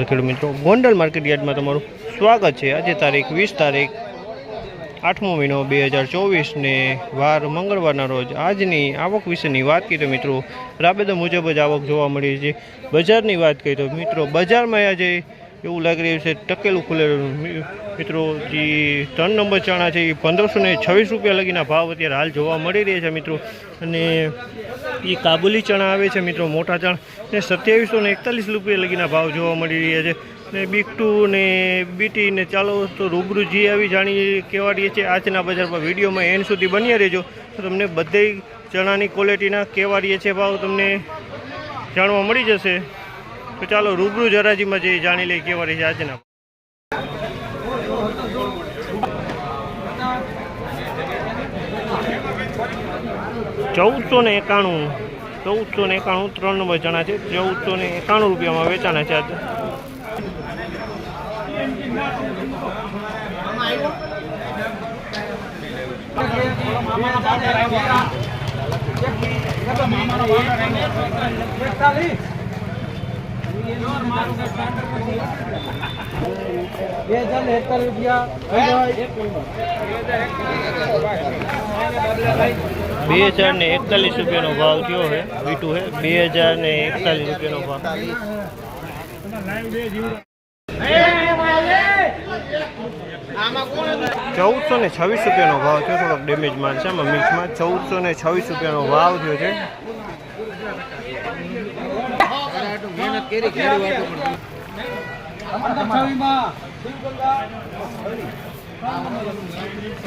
ખેડૂત મિત્રો, ગોંડલ માર્કેટ યાર્ડમાં તમારું સ્વાગત છે. આજે તારીખ વીસ તારીખ, આઠમો મહિનો બે હજાર ચોવીસને વાર મંગળવારના રોજ. આજની આવક વિશેની વાત કરીએ તો મિત્રો રાબેદા મુજબ જ આવક જોવા મળી છે. બજારની વાત કરીએ તો મિત્રો, બજારમાં આજે એવું લાગી રહ્યું છે, ટકેલું ખુલેલું મિત્રો, જે ત્રણ નંબર ચણા છે, એ પંદરસો ને છવ્વીસ રૂપિયા લગીના ભાવ અત્યારે હાલ જોવા મળી રહ્યા છે, મિત્રો. અને એ કાબુલી ચણા આવે છે, મિત્રો, મોટા ચણા. ને સત્યાવીસો ને એકતાલીસ રૂપિયા લગીના ભાવ જોવા મળી રહ્યા છે. ને બીક ટુ ને બીટી ને ચાલો તો રૂબરૂ જે આવી જાણીએ કેવાડીએ છીએ, આજના બજારમાં વિડીયોમાં એન્ડ સુધી બન્યા રહેજો. તો તમને બધે ચણાની ક્વોલિટીના કેવાડીએ છે ભાવ તમને જાણવા મળી જશે. તો ચાલો રૂબરૂ જરાજીમાં જઈ જાણી લઈએ કેવા રહી આજના ચૌદસો ને એકાણું ચૌદસો ને એકાણું ત્રણ નંબર ચણા છે ચૌદસો ને એકાણું રૂપિયામાં વેચાણા છે આજે બે હજાર એકતાલીસ રૂપિયા બે હજાર ને એકતાલીસ રૂપિયાનો ભાવ થયો છે બીટું છે. બે હજાર ને એકતાલીસ રૂપિયાનો ભાવ. ચૌદસો ને છવ્વીસ રૂપિયાનો ભાવ થયો, થોડોક ડેમેજ માલ છે આમાં મિક્સમાં ચૌદસો ને છવ્વીસ રૂપિયાનો ભાવ થયો છે.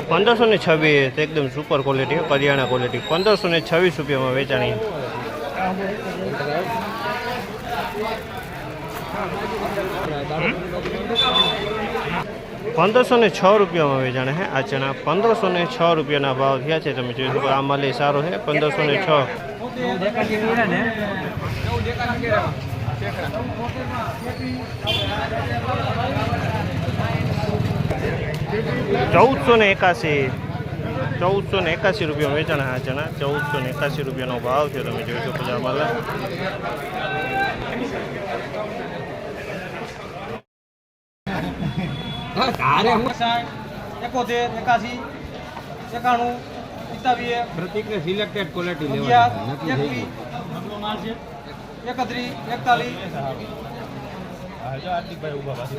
પંદરસો ને છવ્વીસ એકદમ સુપર ક્વોલિટી કરિયાણા ક્વોલિટી પંદરસો ને છવ્વીસ રૂપિયામાં વેચાણી. પંદરસો ને છ રૂપિયામાં વેચાણે હે આ ચણા. પંદરસો ને છ રૂપિયાના ભાવ થયા છે. તમે જોઈ શકો આ માલ સારો છે પંદરસો ને છ. ચૌદસો ને એકાસી ચૌદસો ને એકાસી રૂપિયા વેચાણ હા ચણા ચૌદસો ને એકાસી રૂપિયાનો ભાવ છે તમે જોઈ શકો બજારમાં એકોતેર એકાસી એકાણું પ્રતિકને સિલેક્ટેડ ક્વોલિટી લેવાની નક્કી થઈ એકવીસ. એકત્રીસ એકતાલીસ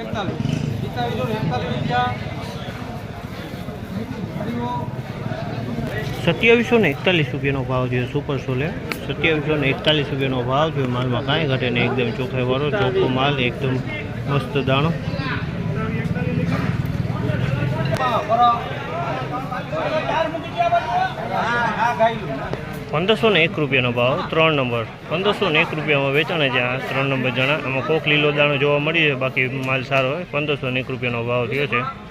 એકતાલીસ પિસ્તાવીસો એકતાલીસ રૂપિયા. સત્યાવીસો ને એકતાલીસ રૂપિયાનો ભાવ થયો સુપર સોલે સત્યાવીસો ને એકતાલીસ રૂપિયાનો ભાવ થયો માલમાં કાંઈ ઘટે નહીં એકદમ ચોખ્ખાઈ વાળો ચોખ્ખો માલ એકદમ મસ્ત દાણો. પંદરસો ને એક રૂપિયાનો ભાવ, ત્રણ નંબર. પંદરસો ને એક રૂપિયામાં વેચાણે છે. આ ત્રણ નંબર જણા. આમાં કોક લીલો દાણો જોવા મળી છે, બાકી માલ સારો હોય. પંદરસો ને એક રૂપિયાનો ભાવ થયો છે.